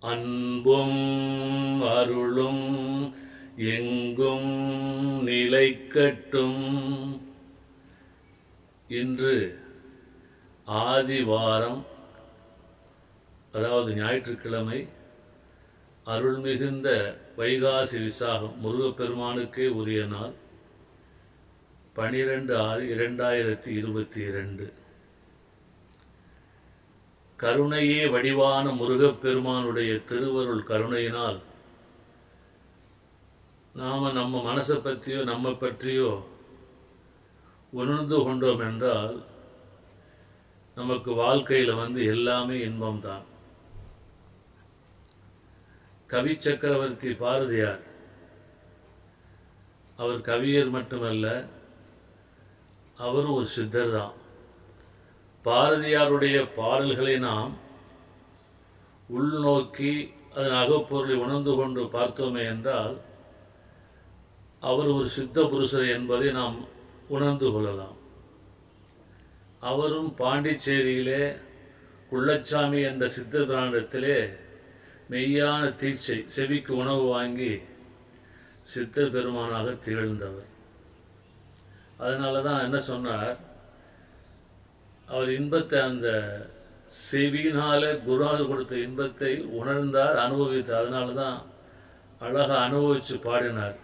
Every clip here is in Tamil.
அன்பும் அருளும் எங்கும் நிலைக்கட்டும். இன்று ஆதிவாரம் அதாவது ஞாயிற்றுக்கிழமை அருள் மிகுந்த வைகாசி விசாகம் முருகப்பெருமானுக்கே உரிய நாள் பனிரெண்டு ஆறு இரண்டாயிரத்தி இருபத்தி இரண்டு. கருணையே வடிவான முருகப்பெருமானுடைய திருவருள் கருணையினால் நாம் நம்ம மனசை பற்றியோ நம்ம பற்றியோ உணர்ந்து கொண்டோம் என்றால் நமக்கு வாழ்க்கையில் வந்து எல்லாமே இன்பம்தான். கவி சக்கரவர்த்தி பாரதியார் அவர் கவியர் மட்டுமல்ல அவரும் ஒரு சித்தர் தான் பாரதியாருடைய பாடல்களை நாம் உள்நோக்கி அதன் அகப்பொருளை உணர்ந்து கொண்டு பார்த்தோமே என்றால் அவர் ஒரு சித்த புருஷர் என்பதை நாம் உணர்ந்து கொள்ளலாம். அவரும் பாண்டிச்சேரியிலே குள்ளச்சாமி என்ற சித்த பிராண்டத்திலே மெய்யான தீட்சை செவிக்கு உணவு வாங்கி சித்த பெருமானாக திகழ்ந்தவர். அதனால தான் என்ன சொன்னார்? அவர் இன்பத்தை அந்த செவியினால் குருநாதர் கொடுத்த இன்பத்தை உணர்ந்தார் அனுபவித்தார். அதனால தான் அழகாக அனுபவித்து பாடினார்.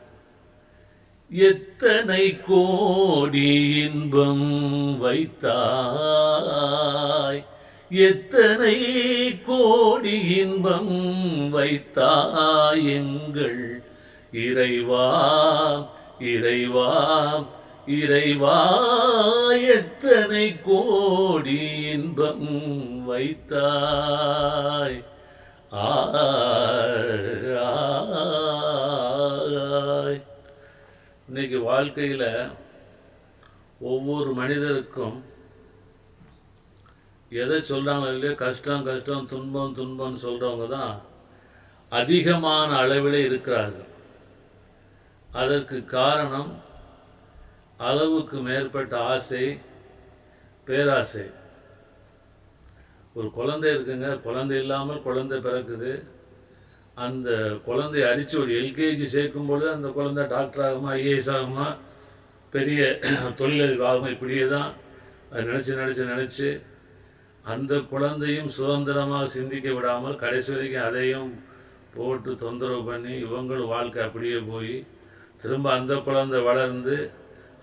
எத்தனை கோடி இன்பம் வைத்தாய்? எத்தனை கோடி இன்பம் வைத்தாய்? எங்கள் இறைவா இறைவா இறைவா எத்தனை கோடி இன்பம் வைத்தாய்? ஆய் இன்னைக்கு வாழ்க்கையில் ஒவ்வொரு மனிதருக்கும் எதை சொல்கிறாங்க இல்லையோ கஷ்டம் கஷ்டம் துன்பம் துன்பம்னு சொல்கிறவங்க தான் அதிகமான அளவில் இருக்கிறார்கள். அதற்கு காரணம் அளவுக்கு மேற்பட்ட ஆசை பேராசை. ஒரு குழந்தை இருக்குங்க குழந்தை இல்லாமல் குழந்தை பிறக்குது. அந்த குழந்தைய அடித்து ஒரு எல்கேஜி சேர்க்கும்போது அந்த குழந்தை டாக்டர் ஆகுமா ஐஏஎஸ் ஆகுமா? பெரிய தொழிலதிபர் ஆகுமா இப்படியே தான் அது நினச்சி நினச்சி நினச்சி அந்த குழந்தையும் சுதந்திரமாக சிந்திக்க விடாமல் கடைசி வரைக்கும் அதையும் போட்டு தொந்தரவு பண்ணி இவங்களும் வாழ்க்கை அப்படியே போய் திரும்ப அந்த குழந்தை வளர்ந்து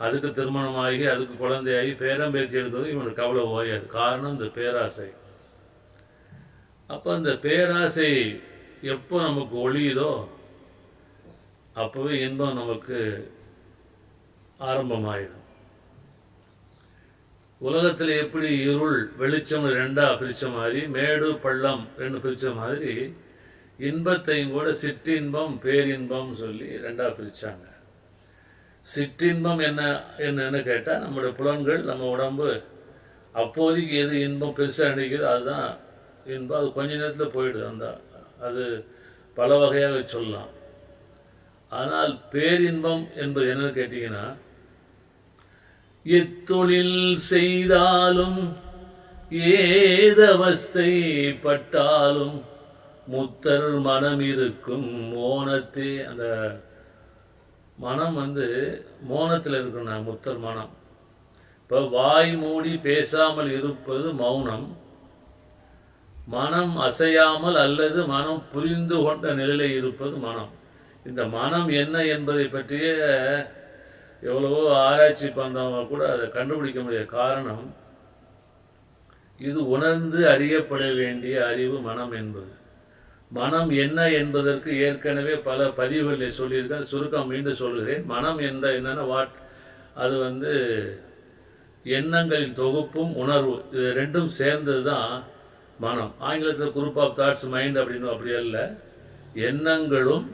அதுக்கு திருமணமாகி அதுக்கு குழந்தையாகி பேரம் பேரம்பேத்தி எடுக்கிறது இவனுக்கு கவலை ஓயாது. காரணம் இந்த பேராசை. அப்போ அந்த பேராசை எப்போ நமக்கு ஒழியுதோ அப்போவே இன்பம் நமக்கு ஆரம்பமாயிடும். உலகத்தில் எப்படி இருள் வெளிச்சம் ரெண்டாக பிரித்த மாதிரி மேடு பள்ளம் ரெண்டு பிரித்த மாதிரி இன்பத்தையும் கூட சிற்றின்பம் பேரின்பம் சொல்லி ரெண்டாக பிரித்தாங்க சிற்றின்பம் என்ன என்னன்னு கேட்டால் நம்மளுடைய புலன்கள் நம்ம உடம்பு அப்போதைக்கு எது இன்பம் பெருசாக நினைக்குதோ அதுதான் இன்பம். அது கொஞ்ச நேரத்தில் போயிடுது. அந்த அது பல வகையாக சொல்லலாம். ஆனால் பேரின்பம் என்பது என்னன்னு கேட்டிங்கன்னா எத்தொழில் செய்தாலும் ஏதவஸ்தை பட்டாலும் முத்தர் மனம் இருக்கும் மோனத்தே. அந்த மனம் வந்து மோனத்தில் இருக்கணும் முத்தல் மனம். இப்போ வாய் மூடி பேசாமல் இருப்பது மௌனம். மனம் அசையாமல் அல்லது மனம் புரிந்து கொண்ட நிலையில் இருப்பது மனம். இந்த மனம் என்ன என்பதை பற்றிய எவ்வளவோ ஆராய்ச்சி பண்ணுறவங்க கூட அதை கண்டுபிடிக்க முடியாத காரணம் இது உணர்ந்து அறியப்பட வேண்டிய அறிவு மனம் என்பது. மனம் என்ன என்பதற்கு ஏற்கனவே பல பதிவுகளில் சொல்லியிருக்கேன் சுருக்கம் மீண்டும் சொல்கிறேன் மனம் என்ற என்னென்ன வாட் அது வந்து எண்ணங்களின் தொகுப்பும் உணர்வு. இது ரெண்டும் சேர்ந்தது தான் மனம். ஆங்கிலத்தில் குரூப் ஆஃப் தாட்ஸ் மைண்ட் அப்படின்னு அப்படி அல்ல. எண்ணங்களும்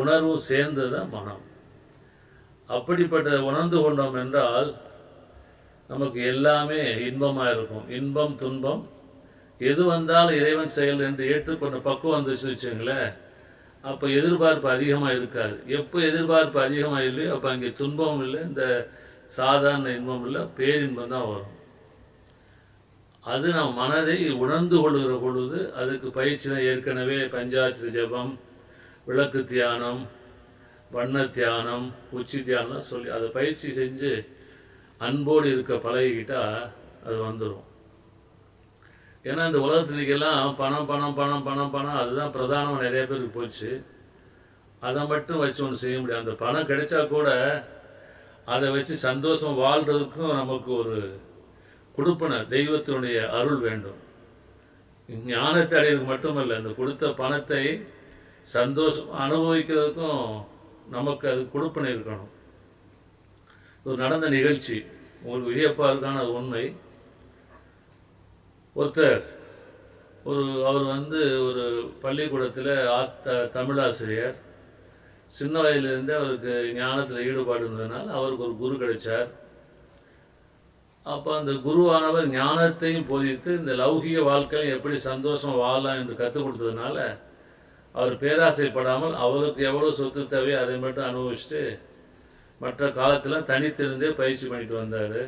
உணர்வும் சேர்ந்தது தான் மனம். அப்படிப்பட்ட உணர்ந்து கொண்டோம் என்றால் நமக்கு எல்லாமே இன்பமாக இருக்கும் இன்பம் துன்பம் எது வந்தாலும் இறைவன் செயல் என்று ஏற்றுக்கொண்ட பக்குவம் வந்துச்சு வச்சுங்களேன் அப்போ எதிர்பார்ப்பு அதிகமாக இருக்காது. எப்போ எதிர்பார்ப்பு அதிகமாக இல்லையோ அப்போ அங்கே துன்பமும் இல்லை இந்த சாதாரண இன்பம் இல்லை பேரின்பம் தான் வரும். அது நம் மனதை உணர்ந்து கொள்கிற பொழுது அதுக்கு பயிற்சி தான் ஏற்கனவே பஞ்சாட்சி ஜபம் விளக்கு தியானம் வண்ண தியானம் உச்சி தியானம் சொல்லி அதை பயிற்சி செஞ்சு அன்போடு இருக்க பழகிக்கிட்டால் அது வந்துடும் ஏன்னா இந்த உலகத்துலைக்கெல்லாம் பணம் பணம் பணம் பணம் பணம் அதுதான் பிரதானம் நிறைய பேருக்கு போச்சு. அதை மட்டும் வச்சு ஒன்று செய்ய முடியாது. அந்த பணம் கிடைச்சா கூட அதை வச்சு சந்தோஷம் வாழ்கிறதுக்கும் நமக்கு ஒரு கொடுப்பன தெய்வத்தினுடைய அருள் வேண்டும். ஞானத்தை அடையிறது மட்டுமல்ல இந்த கொடுத்த பணத்தை சந்தோஷம் அனுபவிக்கிறதுக்கும் நமக்கு அது கொடுப்பனை இருக்கணும். ஒரு நடந்த நிகழ்ச்சி ஒரு வியப்பாக இருக்கான அது உண்மை. ஒருத்தர் ஒரு அவர் வந்து ஒரு பள்ளிக்கூடத்தில் ஆஸ்த தமிழாசிரியர். சின்ன வயதிலிருந்தே அவருக்கு ஞானத்தில் ஈடுபாடு இருந்ததுனால அவருக்கு ஒரு குரு கிடைச்சார். அப்போ அந்த குருவானவர் ஞானத்தையும் போதித்து இந்த லௌகிக வாழ்க்கையில் எப்படி சந்தோஷம் வாழலாம் என்று கற்றுக் கொடுத்ததுனால அவர் பேராசைப்படாமல் அவருக்கு எவ்வளோ சொத்து தேவையோ அதை மட்டும் அனுபவிச்சுட்டு மற்ற காலத்தில் தனித்திருந்தே பயிற்சி பண்ணிட்டு வந்தார்.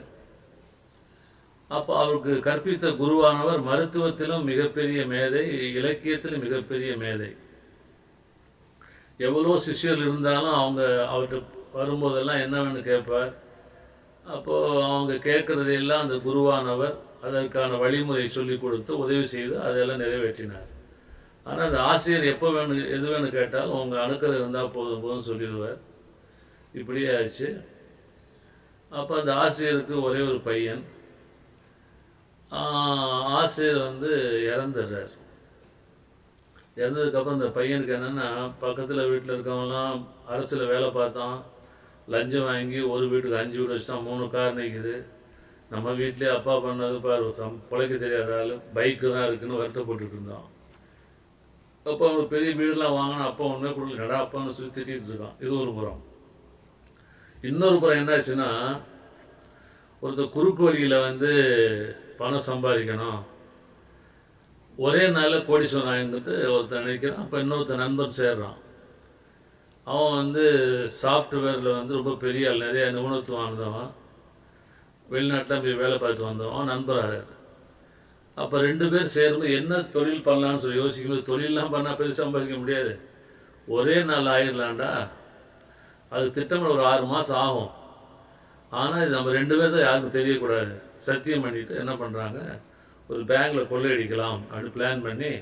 அப்போ அவருக்கு கற்பித்த குருவானவர் மருத்துவத்திலும் மிகப்பெரிய மேதை இலக்கியத்திலும் மிகப்பெரிய மேதை. எவ்வளோ சிஷ்யர் இருந்தாலும் அவங்க அவர்கிட்ட வரும்போதெல்லாம் என்னவென்னு கேட்பார். அப்போது அவங்க கேட்குறதையெல்லாம் அந்த குருவானவர் அதற்கான வழிமுறை சொல்லி கொடுத்து உதவி செய்து அதெல்லாம் நிறைவேற்றினார். ஆனால் அந்த ஆசிரியர் எப்போ வேணும் எது வேணும் கேட்டாலும் உங்கள் அணுக்கள் இருந்தால் போதும் போதும் சொல்லிடுவார். இப்படியே ஆச்சு அப்போ அந்த ஆசிரியருக்கு ஒரே ஒரு பையன். ஆசிரியர் வந்து இறந்துடுறார். இறந்ததுக்கப்புறம் இந்த பையனுக்கு என்னென்னா பக்கத்தில் வீட்டில் இருக்கவங்கலாம் அரசில் வேலை பார்த்தான். லஞ்சம் வாங்கி ஒரு வீட்டுக்கு அஞ்சு வீடு வச்சுட்டான் மூணு கார் நிற்கிது நம்ம வீட்லேயே அப்பா பண்ணது பாரு சம் பிழைக்க தெரியாத ஆள். பைக்கு தான் இருக்குன்னு வருத்தப்பட்டுட்டு இருந்தோம் அப்போ அவனுக்கு பெரிய வீடெல்லாம் வாங்கினா அப்பா ஒன்றே கொடுக்கல. நடா அப்பான்னு சொல்லி திட்டிகிட்டு இருக்கான். இது ஒரு புறம். இன்னொரு புறம் என்னாச்சுன்னா ஒருத்தர் குறுக்கு வழியில் வந்து பணம் சம்பாதிக்கணும். ஒரே நாளில் கோடீஸ்வரன் ஆகிருந்துட்டு ஒருத்தன் நினைக்கிறான் அப்போ இன்னொருத்தன் நண்பர் சேர்றான். அவன் வந்து சாஃப்ட்வேரில் வந்து ரொம்ப பெரிய ஆள் நிறைய நிபுணத்துவம் வந்தவன் வெளிநாட்டில் போய் வேலை பார்த்து வந்தவன் நண்பராக. அப்போ ரெண்டு பேர் சேர்ந்து என்ன தொழில் பண்ணலான்னு சொல்லி யோசிக்கும்போது தொழிலெலாம் பண்ணால் பெருசு சம்பாதிக்க முடியாது. ஒரே நாள் ஆயிடலாண்டா அது திட்டமிட ஒரு ஆறு மாதம் ஆகும். ஆனால் இது நம்ம ரெண்டு பேர் தான் யாருக்கும் தெரியக்கூடாது. சத்தியம் பண்ணிட்டு என்ன பண்ணுறாங்க ஒரு பேங்கில் கொள்ளையடிக்கலாம் அப்படின்னு பிளான் பண்ணி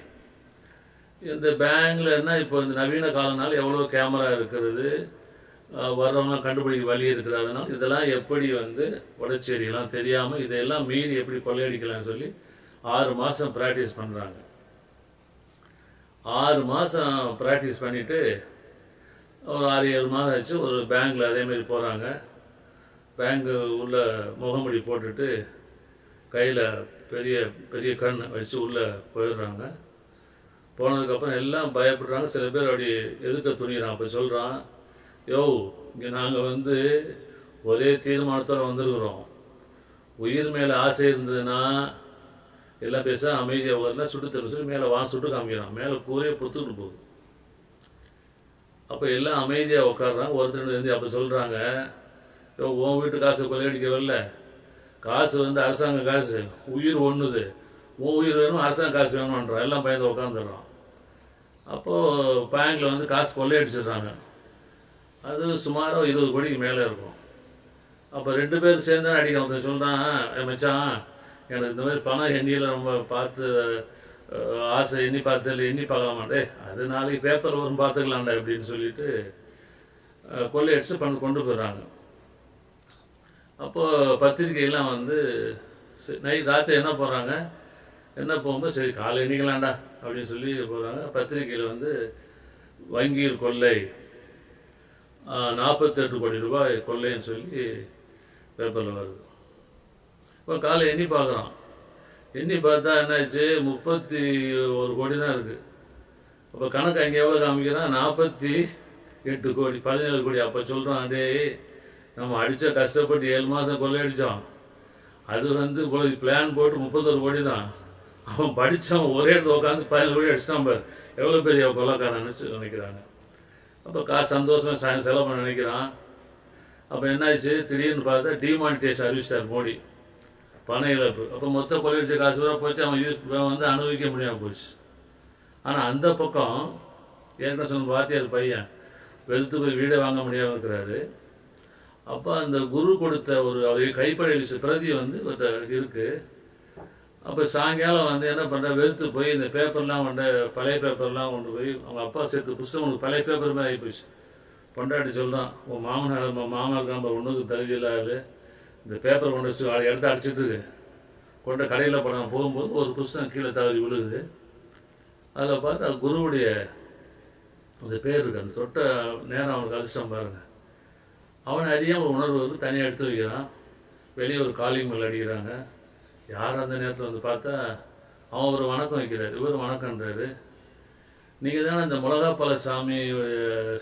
இந்த பேங்க்ல என்ன இப்போ இந்த நவீன காலனால எவ்வளோ கேமரா இருக்கிறது? வரவங்க வர்றவங்க கண்டுபிடிக்க வழி இருக்கிறதுனால இதெல்லாம் எப்படி வந்து உடச்சேரியெல்லாம் தெரியாமல் இதையெல்லாம் மீறி எப்படி கொள்ளையடிக்கலாம்னு சொல்லி ஆறு மாதம் ப்ராக்டிஸ் பண்ணுறாங்க ஆறு மாதம் ப்ராக்டிஸ் பண்ணிவிட்டு ஒரு ஆறு ஏழு மாதம் ஆச்சு. ஒரு பேங்க்கில் அதேமாரி போகிறாங்க பேங்க்கு உள்ள முகமுடி போட்டுட்டு கையில் பெரிய பெரிய கண் வச்சு உள்ளே போயிடுறாங்க. போனதுக்கப்புறம் எல்லாம் பயப்படுறாங்க. சில பேர் அப்படி எதுக்க துணிகிறான் அப்போ சொல்கிறான் யோ இங்கே நாங்கள் வந்து ஒரே தீர்மானத்தோடு வந்திருக்கிறோம். உயிர் மேலே ஆசை இருந்ததுன்னா எல்லாம் பேச அமைதியாக வரலாம் சுட்டு தரும் சொல்லி மேலே வா சுட்டு காமிக்கிறான். மேலே கூரையே பொத்துக்கிட்டு போகுது. அப்போ எல்லாம் அமைதியாக உட்காடுறாங்க ஒருத்தர் வந்து அப்போ சொல்கிறாங்க உன் வீட்டு காசை கொள்ளையடிக்க வரல. காசு வந்து அரசாங்க காசு. உயிர் ஒன்றுது உன் உயிர் வேணும்? அரசாங்க காசு வேணும்ன்றான் எல்லாம் பயந்து உட்காந்துடுறோம் அப்போது பேங்கில் வந்து காசு கொள்ளையடிச்சிடுறாங்க. அது சுமாராக இருபது கோடிக்கு மேலே இருக்கும். அப்போ ரெண்டு பேர் சேர்ந்து தான் அடிக்க ஒருத்தன் சொல்கிறான் மச்சான் எனக்கு இந்த மாதிரி பணம் எண்ணியில் ரொம்ப பார்த்து ஆசை எண்ணி பார்த்ததில்ல. எண்ணி பார்க்கலாமாண்டே அது நாளைக்கு பேப்பர் வரும் பார்த்துக்கலாம்டா அப்படின்னு சொல்லிட்டு கொள்ளையடிச்சு பணம் கொண்டு போயிடுறாங்க. அப்போது பத்திரிக்கையெல்லாம் வந்து நைட் ராத்திரி என்ன போகிறாங்க என்ன போகும்போது சரி காலை எண்ணிக்கலாம்டா அப்படின்னு சொல்லி போகிறாங்க பத்திரிக்கையில் வந்து வங்கியில் கொள்ளை. நாற்பத்தெட்டு கோடி ரூபாய் கொள்ளைன்னு சொல்லி பேப்பரில் வருது. இப்போ காலை எண்ணி பார்க்குறோம். எண்ணி பார்த்தா என்னாச்சு? முப்பத்தி ஒரு கோடி தான் இருக்குது அப்போ கணக்கு அங்கே எவ்வளோ காமிக்கிறான்? நாற்பத்தி எட்டு கோடி பதினேழு கோடி அப்போ சொல்கிறான் டேய் நம்ம அடித்த கஷ்டப்பட்டு ஏழு மாதம் கொள்ளையடித்தோம் அது வந்து இவ்வளோ பிளான் போட்டு முப்பத்தொரு கோடி தான். அவன் படித்தான் ஒரே இடத்துல உட்காந்து பதினஞ்சு கோடி அடிச்சிட்டான் பார். எவ்வளோ பெரிய கொள்ளக்காரன்னு நினைக்கிறாங்க. அப்போ காசு சந்தோஷம் ச- செலவு பண்ண நினைக்கிறான். அப்போ என்னாச்சு? திடீர்னு பார்த்தா டிமானிட்டேஷன் அறிவிச்சார் மோடி. பண இழப்பு. அப்போ மொத்த கொள்ளையடிச்ச காசு வர போச்சு. அவன் இது வந்து அனுபவிக்க முடியாமல் போச்சு. ஆனால் அந்த பக்கம் ஏற்கனவே சொன்ன வாத்தியார் பையன் வெளுத்து போய் வீடை வாங்க முடியாமல் இருக்கிறாரு. அப்போ அந்த குரு கொடுத்த ஒரு அவர் கைப்படை பிரதி வந்து இருக்குது அப்போ சாயங்காலம் வந்து என்ன பண்ணுற வெறுத்து போய் இந்த பேப்பர்லாம் கொண்டு பழைய பேப்பர்லாம் கொண்டு போய் அவங்க அப்பா சேர்த்து புஸ்தகம் உனக்கு பழைய பேப்பர் மாதிரி ஆகிப்போச்சு பொண்டாட்டி சொல்கிறான் உன் மாமனார் நம்ம மாமனாருக்கு நம்ம ஒன்றுக்கு தகுதி இல்லாது இந்த பேப்பர் கொண்டு வச்சு எடுத்து அடிச்சிட்ருக்கு கொண்ட கடையில் படம் போகும்போது ஒரு புஸ்தகம் கீழே தவறி விழுகுது. அதில் பார்த்தா குருவுடைய அந்த பேர் இருக்கு. அந்த தொட்ட நேரம் அவனுக்கு அதிர்ஷ்டம் பாருங்கள் அவன் அறியாமல் ஒரு உணர்வு வந்து தனியாக எடுத்து வைக்கிறான். வெளியே ஒரு காலிங் மேல் அடிக்கிறாங்க. யார் அந்த நேரத்தில் வந்து பார்த்தா அவன் ஒரு வணக்கம் வைக்கிறார். இவர் வணக்கன்றாரு நீங்கள் தானே இந்த முலகாப்பால சாமி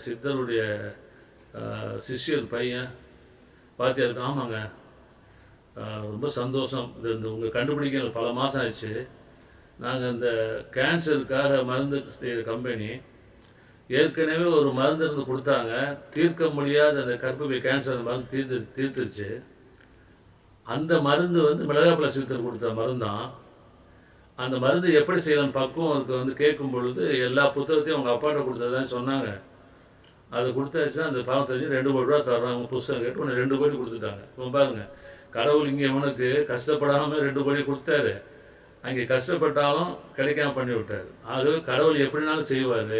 சித்தருடைய சிஷ்யர் பையன். பார்த்தியாருக்கு ஆமாங்க. ரொம்ப சந்தோஷம். இது இந்த உங்கள் கண்டுபிடிக்க பல மாதம் ஆச்சு. நாங்கள் இந்த கேன்சருக்காக மருந்து செய்கிற கம்பெனி ஏற்கனவே ஒரு மருந்து இருந்து கொடுத்தாங்க. தீர்க்க முடியாத அந்த கர்ப்பப்பை கேன்சர் மருந்து தீர்த்து தீர்த்துருச்சு. அந்த மருந்து வந்து மிளகாப்பழ சித்தர் கொடுத்த மருந்தான் அந்த மருந்து எப்படி செய்யலாம்? பக்குவம் அதுக்கு வந்து கேட்கும் பொழுது எல்லா புத்தகத்தையும் அவங்க அப்பாட்ட கொடுத்ததுதான் சொன்னாங்க. அது கொடுத்தாச்சுன்னா அந்த பாவம் தெரிஞ்சு ரெண்டு கோடி ரூபா தர்றாங்க. புஸ்தகம் கேட்டு ஒன்று ரெண்டு கோடி கொடுத்துட்டாங்க. இப்போ பாருங்க. கடவுள் இங்கே இவனுக்கு கஷ்டப்படாமல் ரெண்டு கோடி கொடுத்தாரு. அங்கே கஷ்டப்பட்டாலும் கிடைக்காம பண்ணி விட்டார் ஆகவே கடவுள் எப்படினாலும் செய்வார்.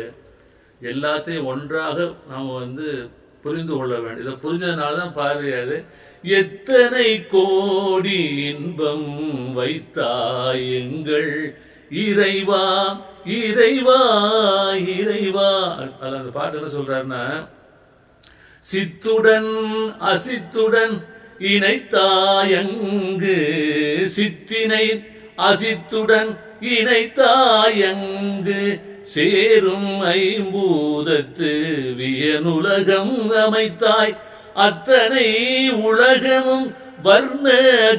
எல்லாத்தையும் ஒன்றாக நாம் வந்து புரிந்து கொள்ள வேண்டும் இதை புரிஞ்சதுனால தான் பாரதியார் எத்தனை கோடி இன்பம் வைத்தாய் எங்கள் இறைவா இறைவா இறைவா? அது அந்த பாட்டு என்ன சொல்றாருன்னா சித்துடன் அசித்துடன் இணைத்தாயங்கு சித்தினை அசித்துடன் இணைத்தாயங்கு சேரும் ஐம்பூதத்து வியனுலகம் அமைத்தாய். அத்தனை உலகமும் வர்ண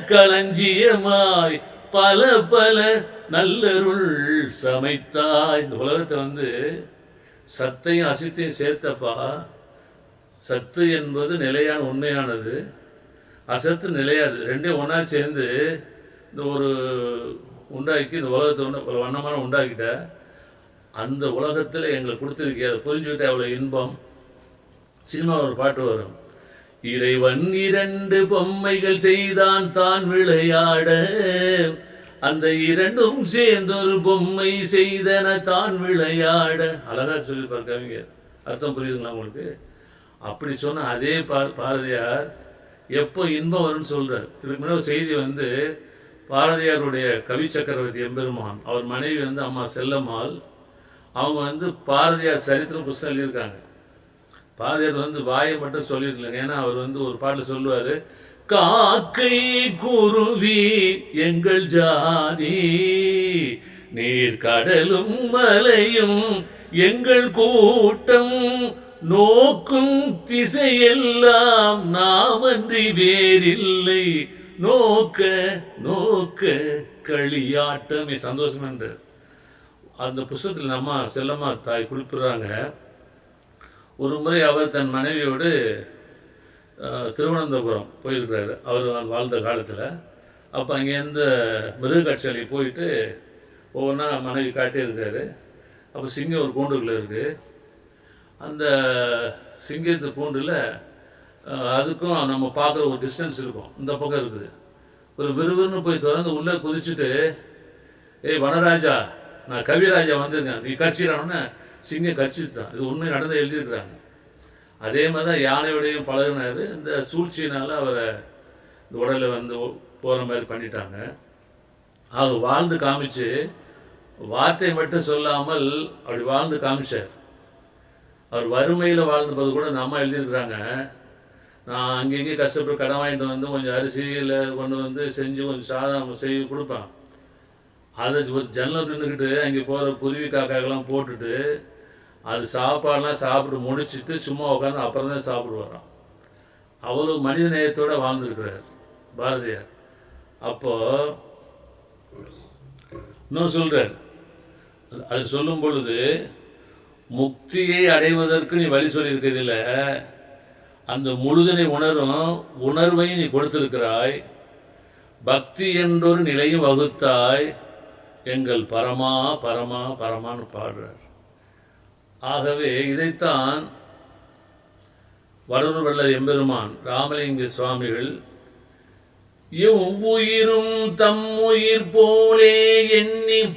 களஞ்சியமாய். பல பல நல்லருள் சமைத்தாய். இந்த உலகத்தை வந்து சத்தையும் அசித்தையும் சேர்த்தப்பா. சத்து என்பது நிலையான உண்மையானது. அசத்து நிலையாது. ரெண்டே ஒன்றா சேர்ந்து இந்த ஒரு உண்டாக்கி இந்த உலகத்தை ஒன்று பல வண்ணமான உண்டாக்கிட்ட. அந்த உலகத்தில் எங்களுக்கு கொடுத்துருக்கே அதை அவ்வளோ இன்பம்? சினிமாவில் ஒரு பாட்டு வரும். இறைவன் இரண்டு பொம்மைகள் செய்தான் தான் விளையாட. அந்த இரண்டும் சேர்ந்து ஒரு பொம்மை செய்தன தான் விளையாட. அழகா சொல்லியிருப்பார் கவிஞர். அர்த்தம் புரியுதுங்களா உங்களுக்கு? அப்படி சொன்ன அதே பா பாரதியார் எப்போ இன்பம் வரும்னு சொல்கிறார் இதுக்கு முன்னாடி ஒரு செய்தி வந்து பாரதியாருடைய கவி சக்கரவர்த்தி எம்பெருமான் அவர் மனைவி வந்து அம்மா செல்லம்மாள் அவங்க வந்து பாரதியார் சரித்திரம் புஸ்தகம் எழுதியிருக்காங்க. பாரதியார் வந்து வாயை மட்டும் சொல்லியிருக்கலங்க. ஏன்னா அவர் வந்து ஒரு பாட்டில் சொல்லுவார் காக்கை குருவி எங்கள் ஜாதி நீர் கடலும் மலையும் எங்கள் கூட்டம் நோக்கும் திசையெல்லாம் நாமன்றி வேறில்லை. நோக்க நோக்க களியாட்டமே. சந்தோஷம் என்றார். அந்த புஸ்தகத்தில் நம்ம செல்லம்மா தாய் குறிப்பிடுறாங்க. ஒரு முறை அவர் தன் மனைவியோடு திருவனந்தபுரம் போயிருக்கிறாரு. அவர் வாழ்ந்த காலத்தில். அப்போ அங்கேருந்து மிருகக்காட்சியாலி போயிட்டு ஒவ்வொன்றா மனைவி காட்டியிருக்காரு. அப்போ சிங்கம் ஒரு கூண்டுக்குள்ளே இருக்குது அந்த சிங்கத்து கூண்டில் அதுக்கும் நம்ம பார்க்குற ஒரு டிஸ்டன்ஸ் இருக்கும். இந்த பக்கம் இருக்குது. ஒரு விறுவிறுன்னு போய் திறந்து உள்ளே குதிச்சுட்டு ஏய் வனராஜா நான் கவிராஜா வந்திருக்கேன் நீ கட்சிடானோன்னு சிங்கம் கட்சித்தான் இது உண்மை நடந்து எழுதியிருக்கிறாங்க. அதே மாதிரி தான் யானையோடையும் பழகினார். இந்த சூழ்ச்சியினால் அவரை இந்த உடலில் வந்து போகிற மாதிரி பண்ணிட்டாங்க. அவர் வாழ்ந்து காமிச்சு வார்த்தை மட்டும் சொல்லாமல் அப்படி வாழ்ந்து காமிச்சார். அவர் வறுமையில் வாழ்ந்தபோது கூட இந்த அம்மா எழுதியிருக்கிறாங்க. நான் அங்கங்கே கஷ்டப்பட்டு கடன் வாங்கிட்டு வந்து கொஞ்சம் அரிசியில் கொண்டு வந்து செஞ்சு கொஞ்சம் சாதம் செய்து கொடுப்பேன். அதை ஒரு ஜன்னல் நின்றுக்கிட்டு அங்கே போகிற குருவி காக்காக்கெல்லாம் போட்டுட்டு அது சாப்பாடெலாம் சாப்பிட்டு முடிச்சுட்டு சும்மா உட்காந்து அப்புறம் தான் சாப்பிடுவாராம். அவ்வளோ மனித நேயத்தோடு வாழ்ந்துருக்கிறார் பாரதியார். அப்போ இன்னும் சொல்கிறார் அது- சொல்லும் பொழுது முக்தியை அடைவதற்கு நீ வழி சொல்லியிருக்கிறதில்ல. அந்த முழுதனை உணரும் உணர்வையும் நீ கொடுத்திருக்கிறாய். பக்தி என்றொரு நிலையும் வகுத்தாய். எங்கள் பரமா பரமா பரமான்னு பாடுறார். ஆகவே இதைத்தான் வடலூர் வள்ளல் எம்பெருமான் ராமலிங்க சுவாமிகள் எவ்வுயிரும் தம் உயிர் போலே எண்ணி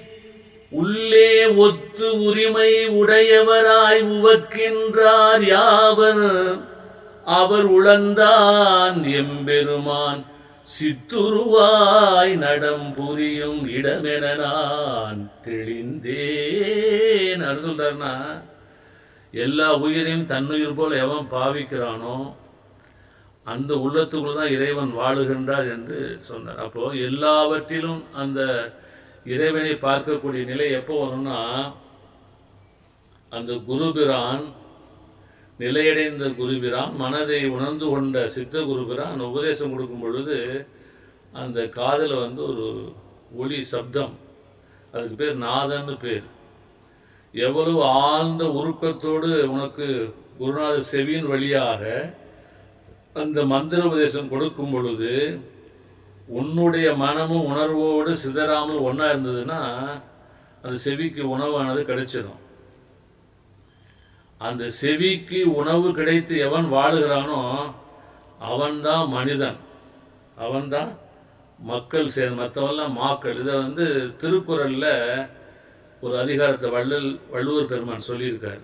உள்ளே ஒத்து உரிமை உடையவராய் உவக்கின்றார் யாவர்? அவர் உழந்தான் எம்பெருமான். சித்துருவாய் நடம் புரியும் இடமென நான் தெளிந்தேன். அது சொல்றாருன்னா எல்லா உயிரையும் தன்னுயிர் போல எவன் பாவிக்கிறானோ அந்த உள்ளத்துக்குள் தான் இறைவன் வாழுகின்றார் என்று சொன்னார். அப்போ எல்லாவற்றிலும் அந்த இறைவனை பார்க்கக்கூடிய நிலை எப்போ வரும்னா அந்த குருபிரான் நிலையடைந்த குருபிரான் மனதை உணர்ந்து கொண்ட சித்த குருபிரான் உபதேசம் கொடுக்கும் பொழுது அந்த காதில் வந்து ஒரு ஒளி சப்தம். அதுக்கு பேர் நாதன்னு பேர். எவ்வளவு ஆழ்ந்த உருக்கத்தோடு உனக்கு குருநாத செவியின் வழியாக அந்த மந்திர உபதேசம் கொடுக்கும் பொழுது உன்னுடைய மனமும் உணர்வோடு சிதறாமல் ஒன்றா இருந்ததுன்னா அந்த செவிக்கு உணவானது கிடைச்சிடும் அந்த செவிக்கு உணவு கிடைத்து எவன் வாழுகிறானோ அவன்தான் மனிதன். அவன்தான் மக்கள் சேர்ந்து மற்றவெல்லாம் மாக்கள். இதை வந்து திருக்குறளில் ஒரு அதிகாரத்தை வள்ளல் வள்ளுவர் பெருமான் சொல்லியிருக்கார்.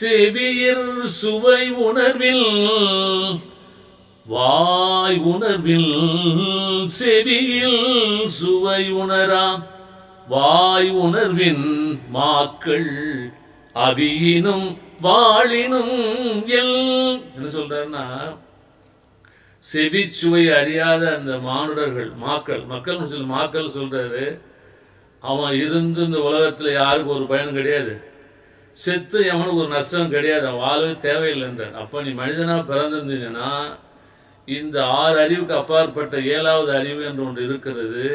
செவியர் சுவை உணர்வில் வாய் உணர்வில் செவியில் சுவை உணராம் வாய் உணர்வின் மாக்கள் அவியினும் வாழினும் எல். என்ன சொல்றாருன்னா செவிச்சுவை அறியாத அந்த மானுடர்கள் மாக்கள். மக்கள் சொல்லி மாக்கள் சொல்றாரு அவன் இருந்து இந்த உலகத்தில் யாருக்கும் ஒரு பயன் கிடையாது. செத்து எவனுக்கு ஒரு நஷ்டம் கிடையாது. அவன் வாழவே தேவையில்லைன்றார். அப்போ நீ மனிதனாக பிறந்திருந்தீங்கன்னா இந்த ஆறு அறிவுக்கு அப்பாற்பட்ட ஏழாவது அறிவு என்று ஒன்று இருக்கிறது.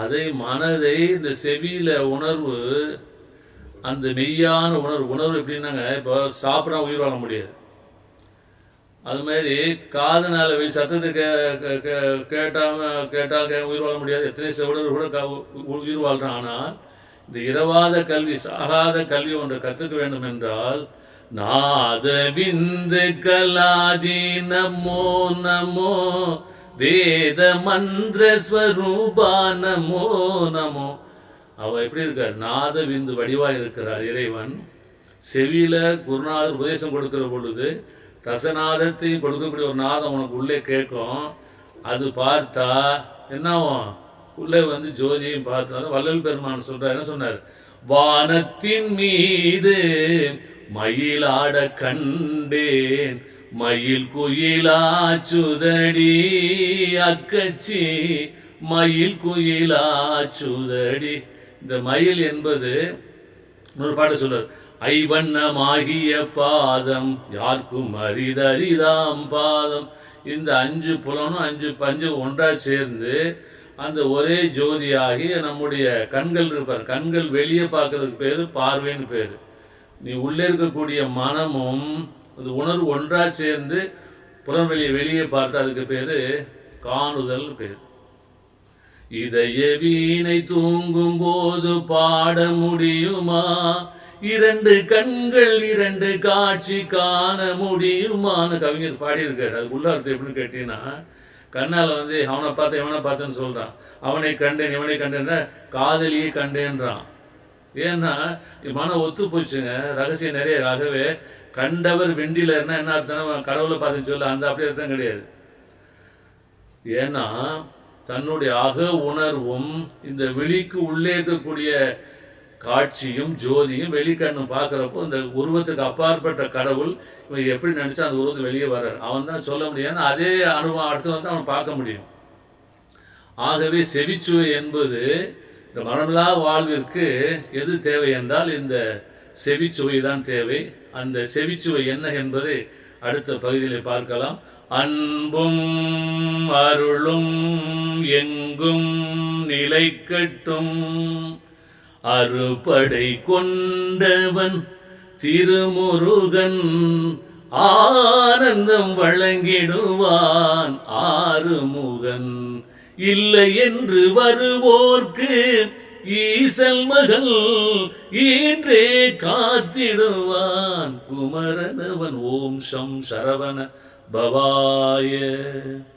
அதை மனதை இந்த செவியில உணர்வு அந்த மெய்யான உணர்வு உணர்வு எப்படின்னாங்க இப்போ சாப்பிட்றா உயிர் வாழ முடியாது. அது மாதிரி காதனால வெளி சத்தத்தை கே கேட்டால் கேட்டால் கே உயிர் வாழ முடியாது. எத்தனை செவிடர் கூட க- உயிர் வாழ்கிறான் ஆனால் இந்த இரவாத கல்வி சாகாத கல்வி ஒன்று கற்றுக்க வேண்டும் என்றால் நாத விந்து கலாதி நமோ நமோ வேத மந்திர ஸ்வரூபா நமோ நமோ. அவர் எப்படி இருக்கார்? நாத விந்து வடிவாக இருக்கிறார் இறைவன். செவியில் குருநாதர் உபதேசம் கொடுக்கிற பொழுது ரசநாதத்தையும் கொடுக்கக்கூடிய ஒரு நாதம் உனக்கு உள்ளே கேட்கும். அது பார்த்தா என்னாகும் உள்ளே வந்து ஜோதியையும் பார்த்தா வள்ளல் பெருமான் சொல்கிறார் என்ன சொன்னார்? வானத்தின் மீது மயிலாட கண்டேன். மயில் குயிலாச்சுதடி அக்கச்சி. மயில் குயிலாச்சுதடி இந்த மயில் என்பது ஒரு பாட்டு சொல்றார் ஐவண்ணமாகிய பாதம் யாருக்கும் அரிதரிதாம் பாதம். இந்த அஞ்சு புலனும் அஞ்சு பஞ்சும் ஒன்றா சேர்ந்து அந்த ஒரே ஜோதியாகி நம்முடைய கண்கள் இருப்பார். கண்கள் வெளியே பார்க்கறதுக்கு பேர் பார்வைன்னு பேர். நீ உள்ளே இருக்கக்கூடிய மனமும் அது உணர்வு ஒன்றா சேர்ந்து புறவெளியை வெளியே பார்த்து அதுக்கு பேர் காணுதல் பேர். இதய வீணை தூங்கும் போது பாட முடியுமா? இரண்டு கண்கள் இரண்டு காட்சி காண முடியுமான்னு கவிஞர் பாடியிருக்காரு. அது உள்ள அர்த்தம் எப்படின்னு கேட்டீங்கன்னா கண்ணால் வந்து அவனை பார்த்தேன் இவனை பார்த்தேன்னு சொல்கிறான் அவனை கண்டேன் இவனை கண்டேன்ற காதலியை கண்டேன்றான். ஏன்னா மனம் ஒத்து போச்சுங்க. ரகசியம் நிறைய. ஆகவே கண்டவர் வெண்டிலர்னா என்ன அர்த்தம் கடவுளை பார்த்துன்னு சொல்ல அந்த அப்படி அர்த்தம் கிடையாது. ஏன்னா தன்னுடைய அக உணர்வும் இந்த வெளிக்கு உள்ளே இருக்கக்கூடிய காட்சியும் ஜோதியும் வெளிக்கண்ணும் பார்க்குறப்போ இந்த உருவத்துக்கு அப்பாற்பட்ட கடவுள் இவன் எப்படி நினைச்சா அந்த உருவத்தை வெளியே வர்றார். அவன் தான் சொல்ல முடியாது அதே அனுபவம் அடுத்து வந்து அவன் பார்க்க முடியும். ஆகவே செவிச்சுவை என்பது இந்த மனமில்லா வாழ்விற்கு எது தேவை என்றால் இந்த செவிச்சுவை தான் தேவை. அந்த செவிச்சுவை என்ன என்பதை அடுத்த பகுதியில் பார்க்கலாம். அன்பும் அருளும் எங்கும் நிலைக்கட்டும். அறுபடை கொண்டவன் திருமுருகன் ஆனந்தம் வழங்கிடுவான் ஆறுமுகன். இல்லை என்று வருவோர்க்கு ஈசல் மகள் ஈன்றே காத்திடுவான். குமரனவன் ஓம் சம் சரவண Bye-bye.